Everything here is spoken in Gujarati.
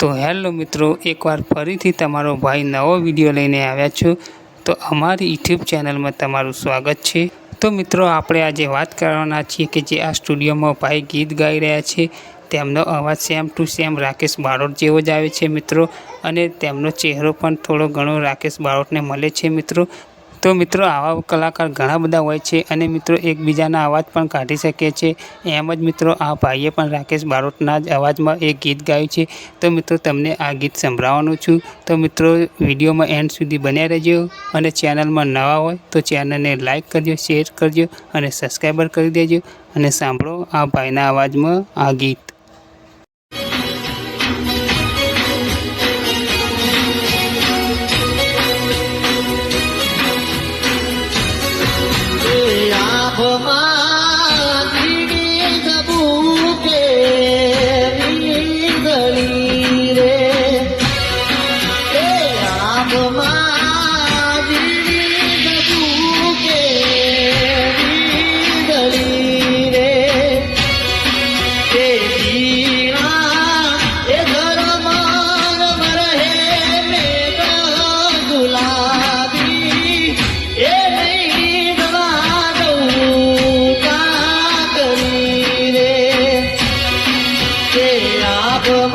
તો હેલો મિત્રો, એકવાર ફરીથી તમારો ભાઈ નવો વીડિયો લઈને આવ્યા છું તો અમારી યુટ્યુબ ચેનલમાં તમારું સ્વાગત છે. તો મિત્રો, આપણે આજે વાત કરવાના છીએ કે જે આ સ્ટુડિયોમાં ભાઈ ગીત ગાઈ રહ્યા છે, તેમનો અવાજ same to same Rakesh Barot જેવો જ આવે છે મિત્રો, અને તેમનો ચહેરો પણ થોડો ઘણો રાકેશ બારોટને મળે છે મિત્રો. તો મિત્રો, આવા કલાકાર ઘણા બધા હોય છે અને મિત્રો એકબીજાના અવાજ પણ કાઢી શકે છે. એમ જ મિત્રો, આ ભાઈએ પણ રાકેશ બારોટના જ અવાજમાં એક ગીત ગાયું છે. તો મિત્રો, તમને આ ગીત સંભળાવવાનું છું. તો મિત્રો, વિડીયોમાં એન્ડ સુધી બન્યા રહેજો અને ચેનલમાં નવા હોય તો ચેનલને લાઇક કરજો, શેર કરજો અને સબસ્ક્રાઈબર કરી દેજો અને સાંભળો આ ભાઈના અવાજમાં આ ગીત. రాఘవ